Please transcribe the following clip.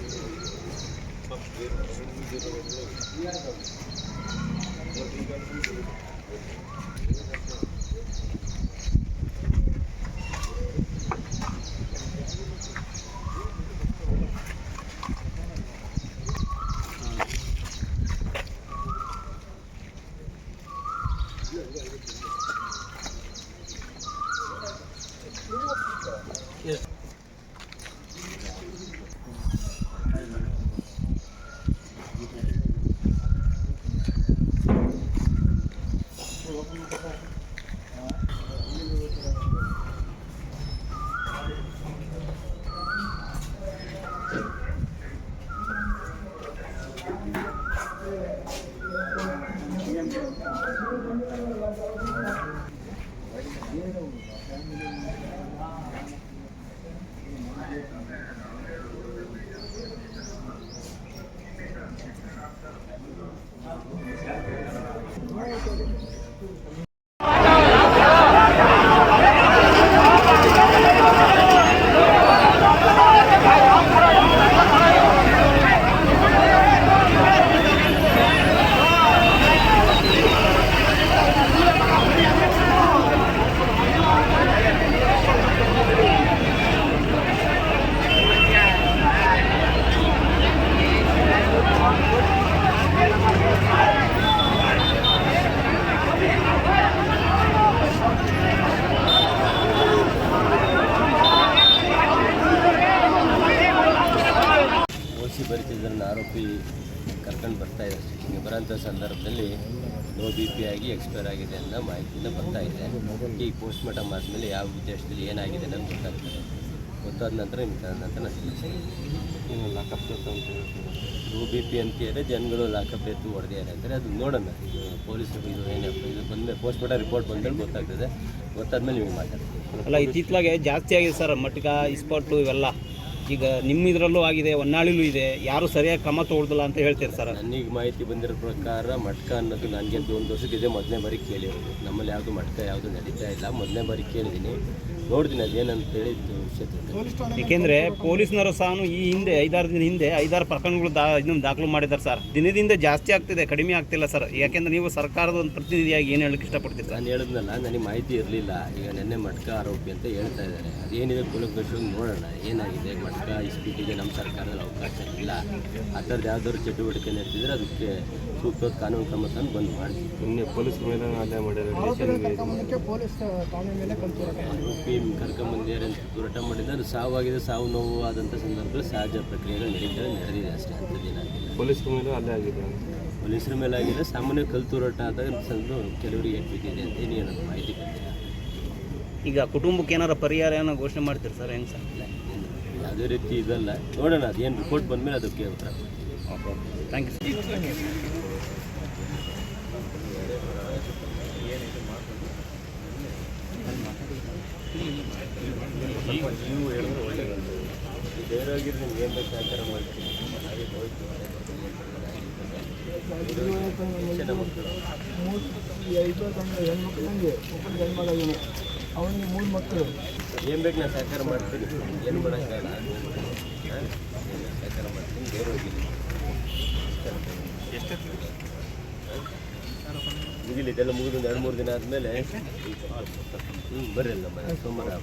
Thank you. ಬರಿತಿದ್ದರನ್ನ ಕರ್ಕೊಂಡು ಬರ್ತಾ ಇದೆ. ಸ್ಟೇಷನ್ಗೆ ಬರೋಂಥ ಸಂದರ್ಭದಲ್ಲಿ ನೋ ಬಿ ಪಿ ಆಗಿ ಎಕ್ಸ್ಪೈರ್ ಆಗಿದೆ ಅನ್ನೋ ಮಾಹಿತಿಯಿಂದ ಬರ್ತಾ ಇದೆ. ಈಗ ಪೋಸ್ಟ್ ಮಾರ್ಟಮ್ ಆದಮೇಲೆ ಯಾವ ಉದ್ದೇಶದಲ್ಲಿ ಏನಾಗಿದೆ ಅನ್ನೋದು ಗೊತ್ತಾಗ್ತದೆ. ಗೊತ್ತಾದ ನಂತರ ನಿಮ್ಗೆ ನಂತರ ಲಾಕಪ್ ನೋ ಬಿ ಪಿ ಅಂತಿದ್ದಾರೆ ಜನಗಳು ಲಾಕಪ್ ಎತ್ತು ಹೊಡೆದಿದ್ದಾರೆ ಅಂದರೆ ಅದು ನೋಡೋಣ. ಇದು ಪೊಲೀಸರು ಇದು ಏನಪ್ಪ ಇದು ಬಂದಮೇಲೆ ಪೋಸ್ಟ್ ಮಾರ್ಟಮ್ ರಿಪೋರ್ಟ್ ಬಂದಲ್ಲಿ ಗೊತ್ತಾಗ್ತದೆ. ಗೊತ್ತಾದ್ಮೇಲೆ ನಿಮಗೆ ಮಾತಾಡ್ತೀವಿ ಅಲ್ಲ ಇತ್ತೀಚಲಾಗೆ ಜಾಸ್ತಿ ಆಗಿದೆ ಸರ್ ಮಟ್ಕ ಇಸ್ಪಾಟು ಇವೆಲ್ಲ. ಈಗ ನಿಮ್ಮ ಇದರಲ್ಲೂ ಆಗಿದೆ ಹೊನ್ನಾಳಿಲೂ ಇದೆ ಯಾರು ಸರಿಯಾಗಿ ಕ್ರಮ ತಗೊಳ್ದಿಲ್ಲ ಅಂತ ಹೇಳ್ತೀರಿ ಸರ್? ನನಗೆ ಮಾಹಿತಿ ಬಂದಿರೋ ಪ್ರಕಾರ ಮಟ್ಕ ಅನ್ನೋದು ನನಗೆ ಒಂದು ವರ್ಷಕ್ಕೆ ಇದೆ ಮೊದಲನೇ ಬಾರಿ ಕೇಳಿರೋದು. ನಮ್ಮಲ್ಲಿ ಯಾವುದು ಮಟ್ಕ ಯಾವುದು ನಡೀತಾ ಇಲ್ಲ. ಮೊದಲನೇ ಬಾರಿ ಕೇಳಿದ್ದೀನಿ. ನೋಡ್ತೀನಿ ಅದೇನಂತೇಳಿ ಏಕೆಂದರೆ ಪೊಲೀಸ್ನವರು ಸಹ ಈ ಹಿಂದೆ ಐದಾರು ದಿನ ಹಿಂದೆ ಐದಾರು ಪ್ರಕರಣಗಳು ದಾ ಇನ್ನೊಂದು ದಾಖಲು ಮಾಡಿದ್ದಾರೆ ಸರ್. ದಿನದಿಂದ ಜಾಸ್ತಿ ಆಗ್ತಿದೆ ಕಡಿಮೆ ಆಗ್ತಿಲ್ಲ ಸರ್. ಯಾಕೆಂದ್ರೆ ನೀವು ಸರ್ಕಾರದ ಒಂದು ಪ್ರತಿನಿಧಿಯಾಗಿ ಏನು ಹೇಳಕ್ಕೆ ಇಷ್ಟಪಡ್ತೀರಿ ನಾನು ಹೇಳಿದ್ನಲ್ಲ ನನಗೆ ಮಾಹಿತಿ ಇರಲಿಲ್ಲ. ಈಗ ನೆನ್ನೆ ಮಟ್ಕ ಆರೋಪಿ ಅಂತ ಹೇಳ್ತಾ ಇದ್ದಾರೆ. ಅದೇನಿದೆ ಕುಲಕ್ಕೆ ನೋಡೋಣ ಏನಾಗಿದೆ ಮಟ್ಕ ಇಸ್ಪೀಟಿಗೆ ನಮ್ಮ ಸರ್ಕಾರದಲ್ಲಿ ಅವಕಾಶ ಇಲ್ಲ. ಆ ಥರದ್ದು ಯಾವ್ದಾದ್ರು ಚಟುವಟಿಕೆ ನಡೆಸಿದ್ರೆ ಅದಕ್ಕೆ ಸೂಕ್ತ ಕಾನೂನು ಕ್ರಮ ತಂದು ಬಂದ್ ಮಾಡಿ. ನಿನ್ನೆ ಪೊಲೀಸ್ ಮೇಲೆ ಆದಾಯ ಮಾಡಿರೋ ಆರೋಪಿ ಕರ್ಕೊಂಬಂದಿದ್ದಾರೆ ಅಂತ ಹೋರಾಟ ಮಾಡಿದ್ದಾರೆ. ಅದು ಸಾವಾಗಿದೆ ಸಾವು ನೋವು ಆದಂಥ ಸಂದರ್ಭದಲ್ಲಿ ಸಹಜ ಪ್ರಕ್ರಿಯೆಗಳು ನಡೀತಾರೆ ನಡೆದಿದೆ ಅಷ್ಟೇ ದಿನ ಪೊಲೀಸ್ ಮೇಲೆ ಅಲ್ಲೇ ಆಗಿದೆ. ಪೊಲೀಸರ ಮೇಲೆ ಆಗಿದೆ. ಸಾಮಾನ್ಯ ಕಲ್ತೂರಾಟ ಆದಾಗ ಸಂದು ಕೆಲವರಿಗೆ ಏಟ್ ಬಿದ್ದಿದೆ ಅಂತ ಏನು ಮಾಹಿತಿ ಗೊತ್ತಿಲ್ಲ ಈಗ ಕುಟುಂಬಕ್ಕೆ ಏನಾರ ಪರಿಹಾರ ಏನೋ ಘೋಷಣೆ ಮಾಡ್ತೀರಿ ಸರ್? ಹೆಂಗೆ ಸರ್? ಯಾವುದೇ ರೀತಿ ಇದಲ್ಲ. ನೋಡೋಣ ಅದೇನು ರಿಪೋರ್ಟ್ ಬಂದಮೇಲೆ ಅದಕ್ಕೆ ಉತ್ತರ ಥ್ಯಾಂಕ್ ಯು ಸರ್ ನೀವು ಹೇಳಿದ್ರೆ ಒಳ್ಳೆಯದು ಬೇರೆ ಆಗಿದ್ರೆ ನಿಮ್ಗೆ ಏನು ಬೇಕು ಸಹಕಾರ ಮಾಡ್ತೀನಿ ಹಾಗೆ ಹೋಯ್ತು ಹೆಣ್ಮಕ್ಳು ಹಂಗೆ ಒಬ್ಬರು ಗಂಡ್ಮಗ ಇವನು. ಅವನಿಗೆ ಮೂರು ಮಕ್ಕಳು. ಏನು ಬೇಕು ನಾನು ಸಹಕಾರ ಮಾಡ್ತೀನಿ. ಏನು ಮಾಡೋಕ್ಕಾಗಲ್ಲ ಸಹಕಾರ ಮಾಡ್ತೀನಿ. ಬೇರೆ ಹೋಗಿಲ್ಲ ಮುಗಿಲಿ, ಇದೆಲ್ಲ ಮುಗಿದು ಒಂದು ಎರಡು ಮೂರು ದಿನ ಆದಮೇಲೆ ಹ್ಞೂ ಬರ್ರಿ ನಮ್ಮ ಸೋಮವಾರ.